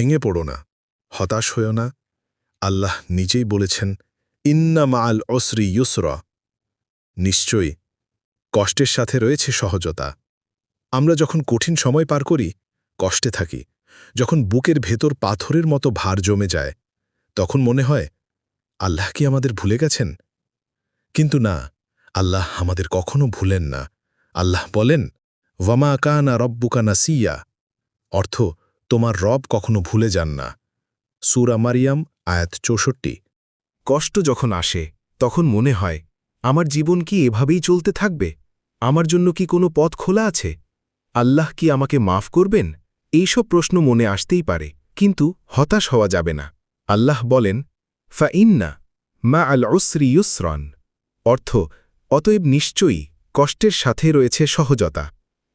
ভেঙে পড়ো না, হতাশ হয়েও না। আল্লাহ নিজেই বলেছেন, ইন্না মা আল অসরি ইউসরা। নিশ্চয়ই কষ্টের সাথে রয়েছে সহজতা। আমরা যখন কঠিন সময় পার করি, কষ্টে থাকি। যখন বুকের ভেতর পাথরের মতো ভার জমে যায়, তখন মনে হয়, আল্লাহ কি আমাদের ভুলে গেছেন? কিন্তু না, আল্লাহ আমাদের কখনো ভুলেন না। আল্লাহ বলেন ওয়ামা কানা রব্বুকা নাসিয়া। অর্থ তোমার রব কখনো ভুলে যান না। সুরা মারিয়াম, আয়াত চৌষট্টি। কষ্ট যখন আসে, তখন মনে হয়, আমার জীবন কি এভাবেই চলতে থাকবে? আমার জন্য কি কোনো পথ খোলা আছে? আল্লাহ কি আমাকে মাফ করবেন? এইসব প্রশ্ন মনে আসতেই পারে, কিন্তু হতাশ হওয়া যাবে না। আল্লাহ বলেন, ফা ইন্না মা আল উসরি ইউসরন। অর্থ, অতএব নিশ্চয়ই কষ্টের সাথে রয়েছে সহজতা।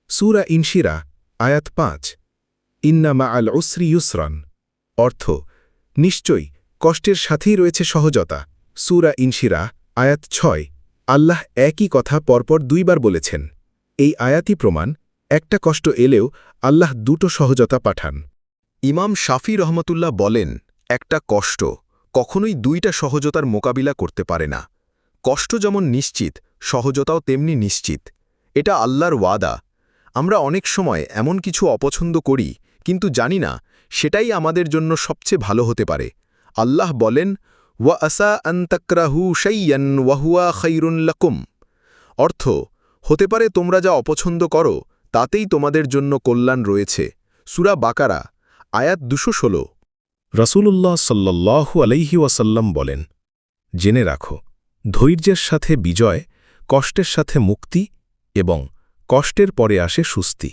সুরা ইনশিরা, আয়াত পাঁচ। ইন্না মা আল উসরি ইউসরন। অর্থ, নিশ্চয়ই কষ্টের সাথেই রয়েছে সহজতা। সুরা ইনশিরা, আয়াত ছয়। আল্লাহ একই কথা পরপর দুইবার বলেছেন। এই আয়াতই প্রমাণ, একটা কষ্ট এলেও আল্লাহ দুটো সহজতা পাঠান। ইমাম শাফি রহমতুল্লাহ বলেন, একটা কষ্ট কখনোই দুইটা সহজতার মোকাবিলা করতে পারে না। কষ্ট যেমন নিশ্চিত, সহজতাও তেমনি নিশ্চিত। এটা আল্লাহর ওয়াদা আমরা অনেক সময় এমন কিছু অপছন্দ করি, কিন্তু জানি না, সেটাই আমাদের জন্য সবচেয়ে ভালো হতে পারে। আল্লাহ বলেন, ওয়া আসা আন্তাকরাহু সাইয়ান ওয়াহুয়া খৈরুন লকুম। অর্থ, হতে পারে তোমরা যা অপছন্দ করো, তাতেই তোমাদের জন্য কল্যাণ রয়েছে। সুরা বাকারা, আয়াত দুশো ষোলো। রসুলুল্লাহ সাল্লাল্লাহু আলাইহি ওয়াসাল্লাম বলেন, জেনে রাখো, ধৈর্যের সাথে বিজয়, কষ্টের সাথে মুক্তি এবং কষ্টের পরে আসে সুস্তি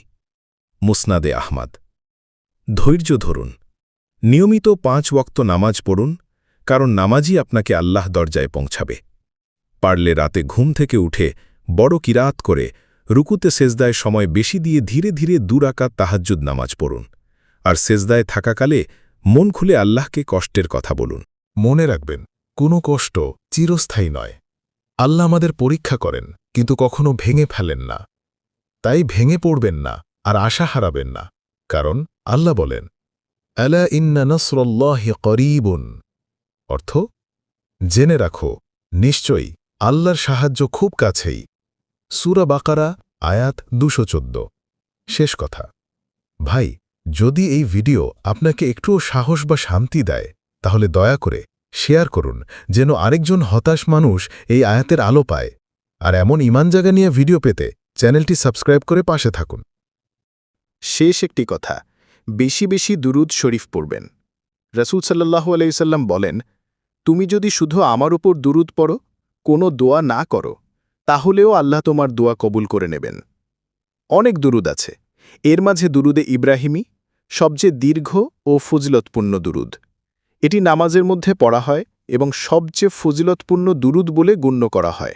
মুসনাদে আহমাদ। ধৈর্য ধরুন। নিয়মিত পাঁচ ওক্ত নামাজ পড়ুন, কারণ নামাজই আপনাকে আল্লাহ দরজায় পৌঁছাবে। পারলে রাতে ঘুম থেকে উঠে বড় কিরাত করে রুকুতে সেজদায় সময় বেশি দিয়ে ধীরে ধীরে দুরাকাত তাহাজ্জুদ নামাজ পড়ুন। আর সেজদায় থাকাকালে মন খুলে আল্লাহকে কষ্টের কথা বলুন। মনে রাখবেন, কোনো কষ্ট চিরস্থায়ী নয়। আল্লাহ আমাদের পরীক্ষা করেন, কিন্তু কখনো ভেঙে ফেলেন না। তাই ভেঙে পড়বেন না আর আশা হারাবেন না। কারণ আল্লাহ বলেন, আলা ইন্না নসরল্লাহি করিবুন। অর্থ, জেনে রাখো, নিশ্চয়ই আল্লাহর সাহায্য খুব কাছেই। সুরা বাকারা, আয়াত দুশো শেষ কথা। ভাই, যদি এই ভিডিও আপনাকে একটুও সাহস বা শান্তি দেয়, তাহলে দয়া করে শেয়ার করুন, যেন আরেকজন হতাশ মানুষ এই আয়াতের আলো পায়। আর এমন ইমান জায়গা নিয়ে ভিডিও পেতে চ্যানেলটি সাবস্ক্রাইব করে পাশে থাকুন। শেষ একটি কথা, বেশি বেশি দুরুদ শরীফ পড়বেন। রসুল সাল্লাহু আলাইসাল্লাম বলেন, তুমি যদি শুধু আমার উপর দুরুদ পড়ো, কোনো দোয়া না করো, তাহলেও আল্লাহ তোমার দোয়া কবুল করে নেবেন। অনেক দুরুদ আছে। এর মাঝে দুরুদে ইব্রাহিমী, সবচেয়ে দীর্ঘ ও ফজিলতপূর্ণ দুরুদ। এটি নামাজের মধ্যে পড়া হয় এবং সবচেয়ে ফজিলতপূর্ণ দুরুদ বলে গণ্য করা হয়।